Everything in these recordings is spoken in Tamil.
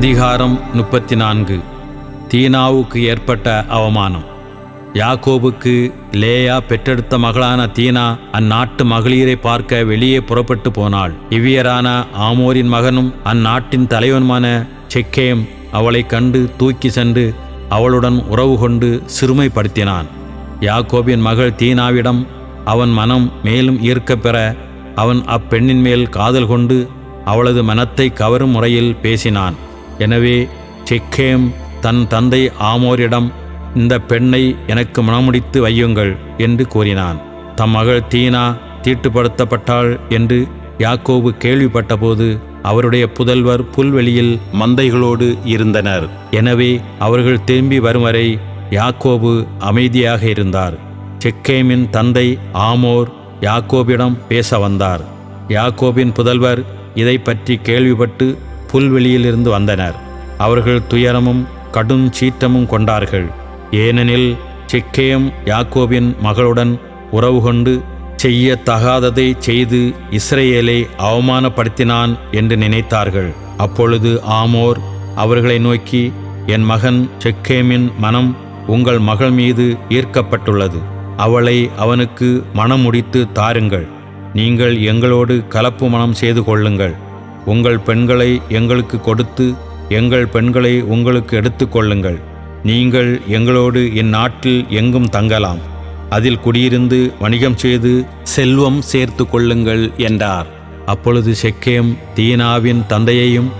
அதிகாரம் முப்பத்தி நான்கு தீனாவுக்கு ஏற்பட்ட அவமானம். யாக்கோபுக்கு லேயா பெற்றெடுத்த மகளான தீனா அந்நாட்டு மகளிரை பார்க்க வெளியே புறப்பட்டு போனாள். இவ்வியரான ஆமோரின் மகனும் அந்நாட்டின் தலைவனுமான செக்கேம் அவளைக் கண்டு தூக்கி சென்று அவளுடன் உறவு கொண்டு சிறுமைப்படுத்தினான். யாக்கோபின் மகள் தீனாவிடம் அவன் மனம் மேலும் ஈர்க்கப் பெற அவன் அப்பெண்ணின் மேல் காதல் கொண்டு அவளது மனத்தை கவரும் முறையில் பேசினான். எனவே செக்கேம் தன் தந்தை ஆமோரிடம் இந்த பெண்ணை எனக்கு மணமுடித்து வையுங்கள் என்று கூறினான். தம் மகள் தீனா தீட்டுப்படுத்தப்பட்டாள் என்று யாக்கோபு கேள்விப்பட்டபோது அவருடைய புதல்வர் புல்வெளியில் மந்தைகளோடு இருந்தனர். எனவே அவர்கள் திரும்பி வரும் வரை யாக்கோபு அமைதியாக இருந்தார். செக்கேமின் தந்தை ஆமோர் யாக்கோபிடம் பேச வந்தார். யாக்கோபின் புதல்வர் இதை பற்றி கேள்விப்பட்டு புல்வெளியிலிருந்து வந்தனர். அவர்கள் துயரமும் கடும் சீற்றமும் கொண்டார்கள். ஏனெனில் செக்கேம் யாக்கோபின் மகளுடன் உறவு கொண்டு செய்ய தகாததை செய்து இஸ்ரேலை அவமானப்படுத்தினான் என்று நினைத்தார்கள். அப்பொழுது ஆமோர் அவர்களை நோக்கி என் மகன் செக்கேமின் மனம் உங்கள் மகள் மீது ஈர்க்கப்பட்டுள்ளது. அவளை அவனுக்கு மனம் முடித்து தாருங்கள். நீங்கள் எங்களோடு கலப்பு மனம் செய்து கொள்ளுங்கள். உங்கள் பெண்களை எங்களுக்கு கொடுத்து எங்கள் பெண்களை உங்களுக்கு எடுத்துக்கொள்ளுங்கள் நீங்கள் எங்களோடு இந்நாட்டில் எங்கும் தங்கலாம். அதில் குடியிருந்து வணிகம் செய்து செல்வம் சேர்த்து கொள்ளுங்கள் என்றார். அப்பொழுது செக்கேம் தீனாவின் தந்தையையும்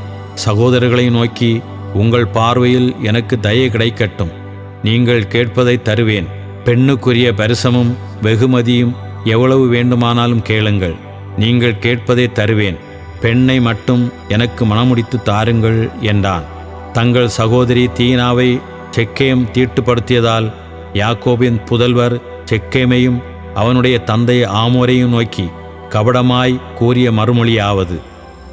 சகோதரர்களை நோக்கி உங்கள் பார்வையில் எனக்கு தயை கிடைக்கட்டும். நீங்கள் கேட்பதை தருவேன். பெண்ணுக்குரிய பரிசமும் வெகுமதியும் எவ்வளவு வேண்டுமானாலும் கேளுங்கள். நீங்கள் கேட்பதை தருவேன். பெண்ணை மட்டும் எனக்கு மனமுடித்து தாருங்கள் என்றான். தங்கள் சகோதரி தீனாவை செக்கேம் தீட்டுப்படுத்தியதால் யாக்கோபின் புதல்வர் செக்கேமையும் அவனுடைய தந்தை ஆமோரையும் நோக்கி கபடமாய் கூறிய மறுமொழியாவது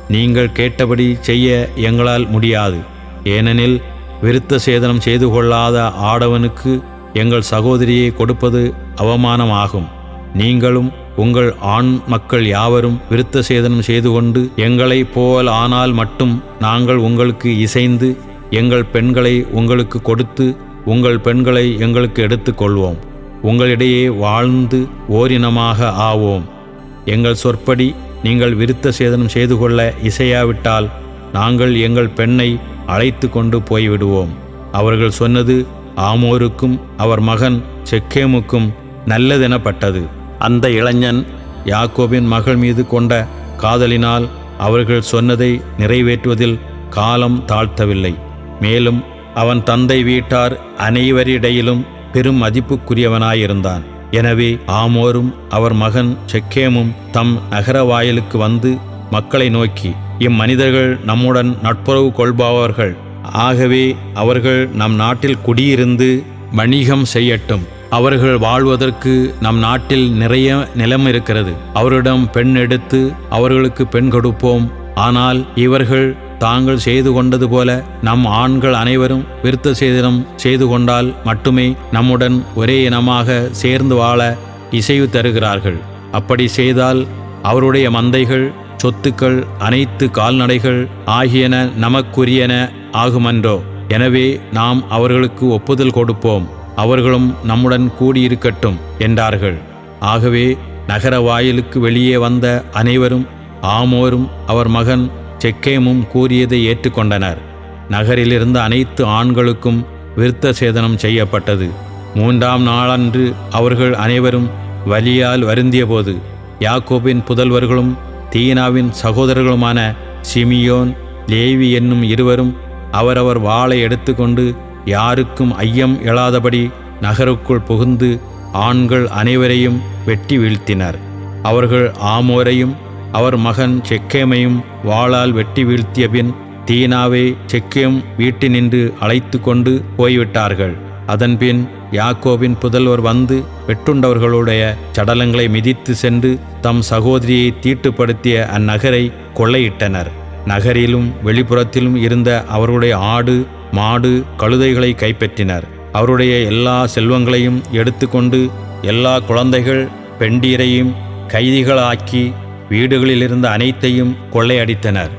நீங்கள் கேட்டபடி செய்ய எங்களால் முடியாது. ஏனெனில் விருத்த சேதனம் செய்து கொள்ளாத ஆடவனுக்கு எங்கள் சகோதரியை கொடுப்பது அவமானமாகும். நீங்களும் உங்கள் ஆண் மக்கள் யாவரும் விருத்த சேதனம் செய்து கொண்டு எங்களைப் போல் ஆனால் மட்டும் நாங்கள் உங்களுக்கு இசைந்து எங்கள் பெண்களை உங்களுக்கு கொடுத்து உங்கள் பெண்களை எங்களுக்கு எடுத்துக்கொள்வோம் உங்களிடையே வாழ்ந்து ஓரினமாக ஆவோம். எங்கள் சொற்படி நீங்கள் விருத்த சேதனம் செய்து கொள்ள இசையாவிட்டால் நாங்கள் எங்கள் பெண்ணை அழைத்து கொண்டு போய்விடுவோம். அவர்கள் சொன்னது ஆமோருக்கும் அவர் மகன் செக்கேமுக்கும் நல்லதெனப்பட்டது. அந்த இளைஞன் யாக்கோபின் மகள் மீது கொண்ட காதலினால் அவர்கள் சொன்னதை நிறைவேற்றுவதில் காலம் தாழ்த்தவில்லை. மேலும் அவன் தந்தை வீட்டார் அனைவரிடையிலும் பெரும் மதிப்புக்குரியவனாயிருந்தான். எனவே ஆமோரும் அவர் மகன் செக்கேமும் தம் நகர வாயிலுக்கு வந்து மக்களை நோக்கி இம்மனிதர்கள் நம்முடன் நட்புறவு கொள்பவர்கள். ஆகவே அவர்கள் நம் நாட்டில் குடியிருந்து வணிகம் செய்யட்டும். அவர்கள் வாழ்வதற்கு நம் நாட்டில் நிறைய நிலம் இருக்கிறது. அவரிடம் பெண் எடுத்து அவர்களுக்கு பெண் கொடுப்போம். ஆனால் இவர்கள் தாங்கள் செய்து கொண்டது போல நம் ஆண்கள் அனைவரும் விருத்த சேதனம் செய்து கொண்டால் மட்டுமே நம்முடன் ஒரே இனமாக சேர்ந்து வாழ இசைவு தருகிறார்கள். அப்படி செய்தால் அவருடைய மந்தைகள் சொத்துக்கள் அனைத்து கால்நடைகள் ஆகியன நமக்குரியன ஆகுமன்றோ. எனவே நாம் அவர்களுக்கு ஒப்புதல் கொடுப்போம். அவர்களும் நம்முடன் கூடியிருக்கட்டும் என்றார்கள். ஆகவே நகர வாயிலுக்கு வெளியே வந்த அனைவரும் ஆமோரும் அவர் மகன் செக்கேமும் கூறியதை ஏற்றுக்கொண்டனர். நகரிலிருந்த அனைத்து ஆண்களுக்கும் விருத்த சேதனம் செய்யப்பட்டது. மூன்றாம் நாளன்று அவர்கள் அனைவரும் வலியால் வருந்தியபோது யாக்கோபின் புதல்வர்களும் தீனாவின் சகோதரர்களுமான சிமியோன் லேவி என்னும் இருவரும் அவரவர் வாளை எடுத்துக்கொண்டு யாருக்கும் ஐயம் எழாதபடி நகருக்குள் புகுந்து ஆண்கள் அனைவரையும் வெட்டி வீழ்த்தினர். அவர்கள் ஆமோரையும் அவர் மகன் செக்கேமையும் வாளால் வெட்டி வீழ்த்திய பின் தீனாவை செக்கேம் வீட்டினின்று அழைத்து கொண்டு போய்விட்டார்கள். அதன்பின் யாக்கோவின் புதல்வர் வந்து வெட்டுண்டவர்களுடைய சடலங்களை மிதித்து சென்று தம் சகோதரியை தீட்டுப்படுத்திய அந்நகரை கொள்ளையிட்டனர். நகரிலும் வெளிப்புறத்திலும் இருந்த அவர்களுடைய ஆடு மாடு கழுதைகளை கைப்பற்றினர். அவருடைய எல்லா செல்வங்களையும் எடுத்துக்கொண்டு எல்லா குழந்தைகள் பெண்டீரையும் கைதிகளாக்கி வீடுகளிலிருந்த அனைத்தையும் கொள்ளையடித்தனர்.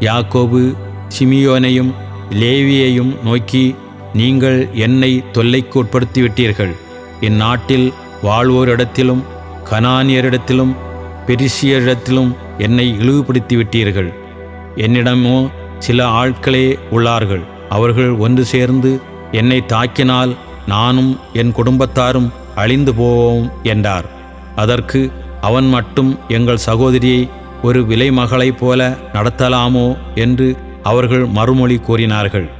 யாக்கோபு சிமியோனையும் லேவியையும் நோக்கி நீங்கள் என்னை தொல்லைக்கு உட்படுத்திவிட்டீர்கள் இந்நாட்டில் வாழ்வோரிடத்திலும் கனானியரிடத்திலும் பெரிசியரிடத்திலும் என்னை இழிவுபடுத்திவிட்டீர்கள். என்னிடமோ சில ஆட்களே உள்ளார்கள். அவர்கள் ஒன்று சேர்ந்து என்னை தாக்கினால் நானும் என் குடும்பத்தாரும் அழிந்து போவோம் என்றார். அதற்கு அவன் மட்டும் எங்கள் சகோதரியை ஒரு விலை மகளைப் போல நடத்தலாமோ? என்று அவர்கள் மறுமொழி கூறினார்கள்.